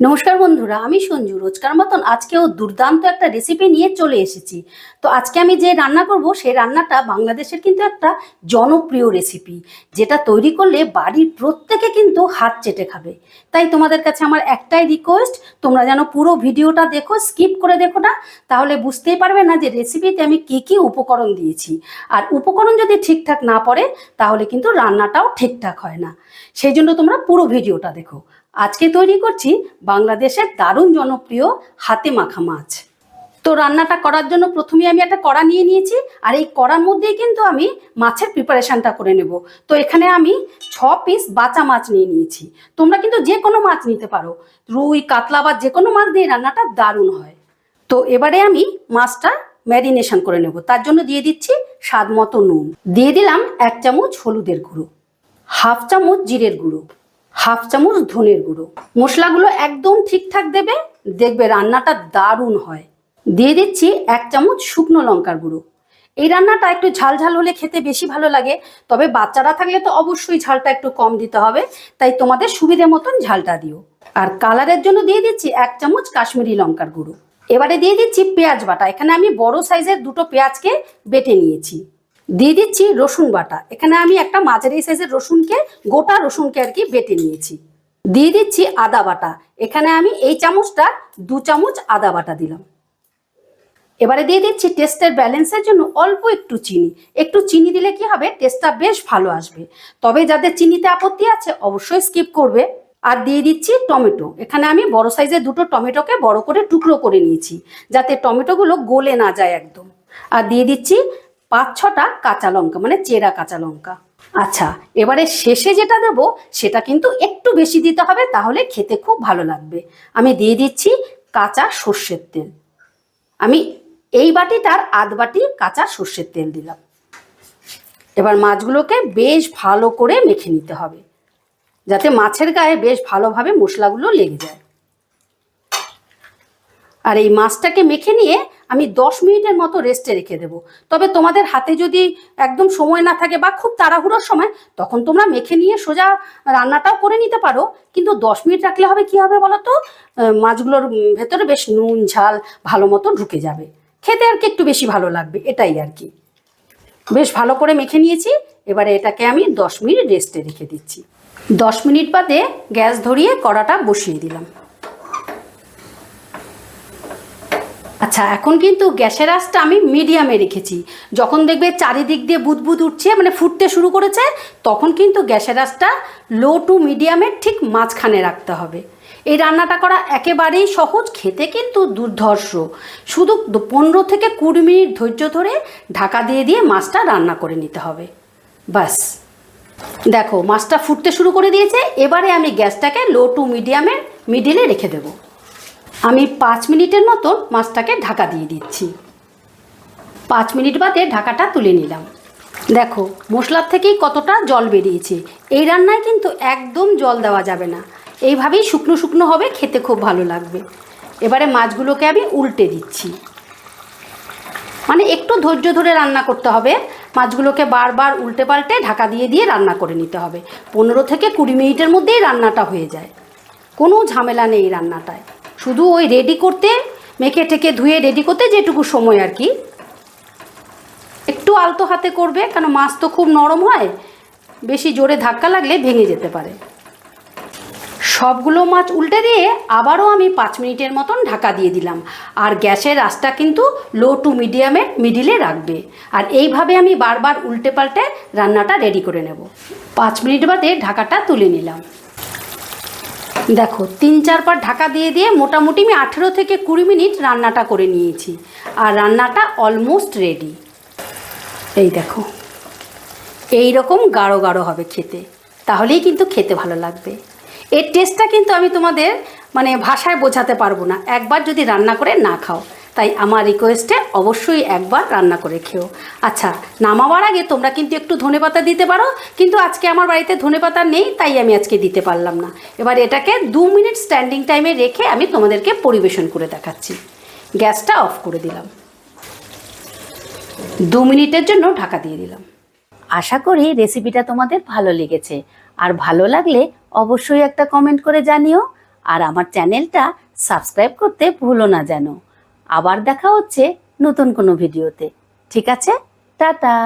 নমস্কার বন্ধুরা, আমি সঞ্জু রোজকার মতন আজকেও দুর্দান্ত একটা রেসিপি নিয়ে চলে এসেছি। তো আজকে আমি যে রান্না করব সেই রান্নাটা বাংলাদেশের কিন্তু একটা জনপ্রিয় রেসিপি যেটা তৈরি করলে বাড়ির প্রত্যেকে কিন্তু হাত চেটে খাবে। তাই তোমাদের কাছে আমার একটাই রিকোয়েস্ট তোমরা যেন পুরো ভিডিওটা দেখো স্কিপ করে দেখো না, তাহলে বুঝতেই পারবে না যে রেসিপিতে আমি কি কি উপকরণ দিয়েছি। আর উপকরণ যদি ঠিকঠাক না পড়ে, তাহলে কিন্তু রান্নাটাও ঠিকঠাক হয় না। সেই জন্য তোমরা পুরো ভিডিওটা দেখো। আজকে তৈরি করছি বাংলাদেশের দারুণ জনপ্রিয় হাতে মাখা মাছ। তো রান্নাটা করার জন্য প্রথমে আমি একটা কড়া নিয়ে নিয়েছি, আর এই কড়ার মধ্যেই কিন্তু আমি মাছের প্রিপারেশনটা করে নেব। তো এখানে আমি ছ পিস বাচা মাছ নিয়ে নিয়েছি। তোমরা কিন্তু যে কোনো মাছ নিতে পারো। রুই, কাতলা বা যে কোনো মাছ দিয়ে রান্নাটা দারুণ হয়। তো এবারে আমি মাছটা ম্যারিনেশন করে নেব। তার জন্য দিয়ে দিচ্ছি স্বাদ মতো নুন। দিয়ে দিলাম এক চামচ হলুদের গুঁড়ো, হাফ চামচ জিরের গুঁড়ো। হাফ চামচ ধনের গুঁড়ো। মশলাগুলো একদম ঠিকঠাক দেবে, দেখবে রান্নাটা দারুণ হয়। দিয়ে দিচ্ছি এক চামচ শুকনো লঙ্কার গুঁড়ো। এই রান্নাটা একটু ঝাল ঝাল হলে খেতে বেশি ভালো লাগে, তবে বাচ্চারা থাকলে তো অবশ্যই ঝালটা একটু কম দিতে হবে, তাই তোমাদের সুবিধে মতন ঝালটা দিও। আর কালারের জন্য দিয়ে দিচ্ছি এক চামচ কাশ্মীরি লঙ্কার গুঁড়ো। এবারে দিয়ে দিচ্ছি পেঁয়াজ বাটা। এখানে আমি বড় সাইজের দুটো পেঁয়াজকে বেটে নিয়েছি। দিয়ে দিচ্ছি রসুন বাটা। এখানে আমি একটা মাঝারি সাইজের রসুনকে, গোটা রসুনকে আর কি বেটে নিয়েছি। দিয়ে দিচ্ছি আদা বাটা। এখানে আমি এই চামচটা দু চামচ আদা বাটা দিলাম। এবারে দিয়ে দিচ্ছি টেস্টের ব্যালেন্সের জন্য অল্প একটু চিনি। একটু চিনি দিলে কি হবে? টেস্টটা বেশ ভালো আসবে। তবে যাদের চিনিতে আপত্তি আছে অবশ্যই স্কিপ করবে। আর দিয়ে দিচ্ছি টমেটো। এখানে আমি বড় সাইজের দুটো টমেটোকে বড় করে টুকরো করে নিয়েছি, যাতে টমেটোগুলো গলে না যায় একদম। আর দিয়ে দিচ্ছি পাঁচ ছটা কাঁচা লঙ্কা মানে চেরা কাঁচা লঙ্কা। আচ্ছা এবারে শেষে যেটা দেবো, সেটা কিন্তু একটু বেশি দিতে হবে, তাহলে খেতে খুব ভালো লাগবে। আমি দিয়ে দিচ্ছি কাঁচা সর্ষের তেল। আমি এই বাটিটার আধ বাটি কাঁচা সর্ষের তেল দিলাম। এবার মাছগুলোকে বেশ ভালো করে মেখে নিতে হবে, যাতে মাছের গায়ে বেশ ভালোভাবে মশলাগুলো লেগে যায়। আর এই মাছটাকে মেখে নিয়ে আমি দশ মিনিটের মতো রেস্টে রেখে দেবো। তবে তোমাদের হাতে যদি একদম সময় না থাকে বা খুব তাড়াহুড়োর সময়, তখন তোমরা মেখে নিয়ে সোজা রান্নাটাও করে নিতে পারো। কিন্তু দশ মিনিট রাখলে হবে কি হবে বলো তো মাছগুলোর ভেতরে বেশ নুন, ঝাল ভালো মতো ঢুকে যাবে। খেতে আর কি একটু বেশি ভালো লাগবে, এটাই আর কি। বেশ ভালো করে মেখে নিয়েছি, এবারে এটাকে আমি দশ মিনিট রেস্টে রেখে দিচ্ছি। দশ মিনিট বাদে গ্যাস ধরিয়ে কড়াটা বসিয়ে দিলাম। আচ্ছা এখন কিন্তু গ্যাসের আঁচটা আমি মিডিয়ামে রেখেছি। যখন দেখবে চারিদিক দিয়ে বুদবুদ উঠছে মানে ফুটতে শুরু করেছে, তখন কিন্তু গ্যাসের আঁচটা লো টু মিডিয়ামের ঠিক মাঝখানে রাখতে হবে। এই রান্নাটা করা একেবারেই সহজ, খেতে কিন্তু দুর্ধর্ষ। শুধু পনেরো থেকে কুড়ি মিনিট ধৈর্য ধরে ঢাকা দিয়ে দিয়ে মাছটা রান্না করে নিতে হবে। বাস দেখো, মাছটা ফুটতে শুরু করে দিয়েছে, এবারে আমি গ্যাসটাকে লো টু মিডিয়ামের মিডিলে রেখে দেবো। আমি পাঁচ মিনিটের মতো মাছটাকে ঢাকা দিয়ে দিচ্ছি। পাঁচ মিনিট বাদে ঢাকাটা তুলে নিলাম। দেখো, মশলার থেকেই কতটা জল বেরিয়েছে। এই রান্নায় কিন্তু একদম জল দেওয়া যাবে না। এইভাবেই শুকনো শুকনো হবে, খেতে খুব ভালো লাগবে। এবারে মাছগুলোকে আমি উল্টে দিচ্ছি। মানে একটু ধৈর্য ধরে রান্না করতে হবে। মাছগুলোকে বারবার উল্টে পাল্টে ঢাকা দিয়ে দিয়ে রান্না করে নিতে হবে। পনেরো থেকে কুড়ি মিনিটের মধ্যেই রান্নাটা হয়ে যায়। কোনো ঝামেলা নেই রান্নাটায়। শুধু ওই রেডি করতে, মেখে টেকে ধুয়ে রেডি করতে যেটুকু সময় আর কি। একটু আলতো হাতে করবে, কেন মাছ তো খুব নরম হয়, বেশি জোরে ধাক্কা লাগলে ভেঙে যেতে পারে। সবগুলো মাছ উল্টে দিয়ে আবারও আমি পাঁচ মিনিটের মতন ঢাকা দিয়ে দিলাম। আর গ্যাসের আঁচটা কিন্তু লো টু মিডিয়ামে মিডিলে রাখবে। আর এইভাবে আমি বারবার উল্টে পাল্টে রান্নাটা রেডি করে নেব। পাঁচ মিনিট বাদে ঢাকাটা তুলে নিলাম। দেখো, তিন চারবার ঢাকা দিয়ে দিয়ে মোটামুটি আমি আঠেরো থেকে কুড়ি মিনিট রান্নাটা করে নিয়েছি। আর রান্নাটা অলমোস্ট রেডি এই দেখো এই রকম গাঢ় গাঢ় হবে খেতে। তাহলেই কিন্তু খেতে ভালো লাগবে। এর টেস্টটা কিন্তু আমি তোমাদের মানে ভাষায় বোঝাতে পারব না। একবার যদি রান্না করে না খাও। তাই আমার রিকোয়েস্টে অবশ্যই একবার রান্না করে খেও। আচ্ছা নামাবার আগে তোমরা কিন্তু একটু ধনেপাতা দিতে পারো, কিন্তু আজকে আমার বাড়িতে ধনেপাতা নেই, তাই আমি আজকে দিতে পারলাম না। এবার এটাকে দু মিনিট স্ট্যান্ডিং টাইমে রেখে আমি তোমাদেরকে পরিবেশন করে দেখাচ্ছি। গ্যাসটা অফ করে দিলাম। দু মিনিটের জন্য ঢাকা দিয়ে দিলাম। আশা করি রেসিপিটা তোমাদের ভালো লেগেছে। আর ভালো লাগলে অবশ্যই একটা কমেন্ট করে জানিও। আর আমার চ্যানেলটা সাবস্ক্রাইব করতে ভুলো না যেন আবার দেখা হচ্ছে নতুন কোনো ভিডিওতে। ঠিক আছে? টাটা!